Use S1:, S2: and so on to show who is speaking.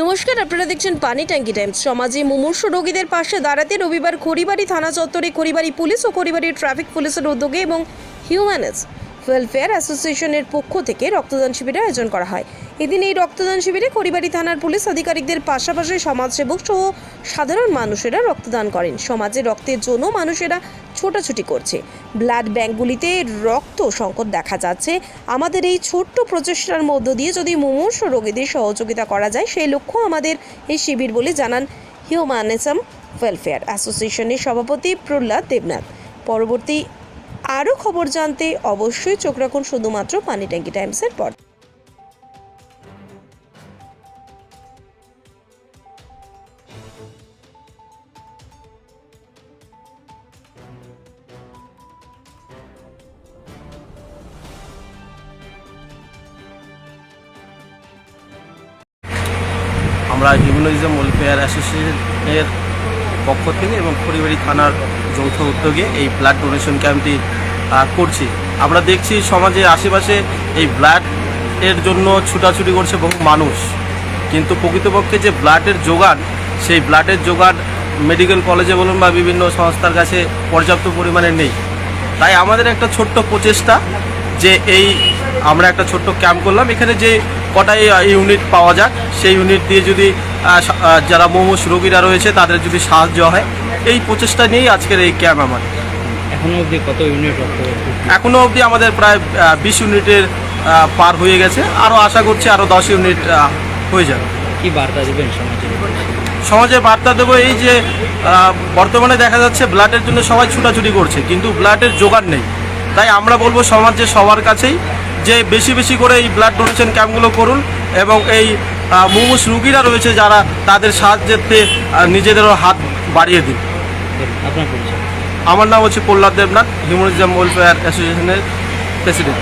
S1: নমস্কার, আপনারা দেখছেন পানি ট্যাঙ্কি টাইমস। সমাজে মুমূর্ষ রোগীদের পাশে দাঁড়াতে রবিবার খড়িবাড়ি থানা চত্বরে খড়িবাড়ি পুলিশ ও খড়িবাড়ি ট্রাফিক পুলিশের উদ্যোগে এবং হিউম্যানেস ওয়েলফেয়ার অ্যাসোসিয়েশনের পক্ষ থেকে রক্তদান শিবিরের আয়োজন করা হয়। এদিন এই রক্তদান শিবিরে খড়িবাড়ি থানার পুলিশ আধিকারিকদের পাশাপাশি সমাজসেবক সহ সাধারণ মানুষেরা রক্তদান করেন। সমাজে রক্তের জন্য মানুষেরা ছোটাছুটি করছে। ব্লাড ব্যাঙ্কগুলিতে রক্ত সংকট দেখা যাচ্ছে। আমাদের এই ছোট্ট প্রচেষ্টার মধ্য দিয়ে যদি মুমূর্ষ রোগীদের সহযোগিতা করা যায়, সেই লক্ষ্য আমাদের এই শিবির বলে জানান হিউম্যানিজম ওয়েলফেয়ার অ্যাসোসিয়েশনের সভাপতি প্রহ্লাদ দেবনাথ। পরবর্তী আরও খবর জানতে অবশ্যই চোখ রাখুন শুধুমাত্র পানি ট্যাঙ্কি টাইমসের পর।
S2: আমরা হিউম্যানিজম ওয়েলফেয়ার অ্যাসোসিয়েশনের পক্ষ থেকে এবং পরিবারী থানার যৌথ উদ্যোগে এই ব্লাড ডোনেশন ক্যাম্পটি করছি। আমরা দেখছি সমাজের আশেপাশে এই ব্লাড এর জন্য ছুটাছুটি করছে বহু মানুষ। কিন্তু প্রকৃতপক্ষে যে ব্লাডের যোগান, সেই ব্লাডের যোগান মেডিকেল কলেজে বলুন বা বিভিন্ন সংস্থার কাছে পর্যাপ্ত পরিমাণে নেই। তাই আমাদের একটা ছোট্ট প্রচেষ্টা যে এই আমরা একটা ছোট্ট ক্যাম্প করলাম। এখানে যে কটাই ইউনিট পাওয়া যাক, সেই ইউনিট দিয়ে যদি যারা মোমোস রোগীরা রয়েছে, তাদের যদি সাহায্য হয় এই প্রচেষ্টা নিয়েই আজকের এই ক্যাম্প আমার
S3: এখনও অবধি কত ইউনিট
S2: এখনও অবধি আমাদের প্রায় বিশ ইউনিটের পার হয়ে গেছে। আরও আশা করছি আরও দশ ইউনিট হয়ে যাবে।
S3: কি বার্তা দেবেন সমাজে?
S2: সমাজে বার্তা দেবো এই যে বর্তমানে দেখা যাচ্ছে ব্লাডের জন্য সবাই ছুটাছুটি করছে কিন্তু ব্লাডের জোগাড় নেই। তাই আমরা বলব সমাজে সবার কাছেই যে বেশি বেশি করে এই ব্লাড ডোনেশন ক্যাম্পগুলো করুন এবং এই আহ, মুমূর্ষ রুগীরা রয়েছে যারা তাদের সাহায্যেতে আহ, নিজেদেরও হাত বাড়িয়ে দিন।
S3: আপনার পরিচয়।
S2: আমার নাম হচ্ছে প্রহ্লাদ দেবনাথ হিউম্যানিজম ওয়েলফেয়ার অ্যাসোসিয়েশনের প্রেসিডেন্ট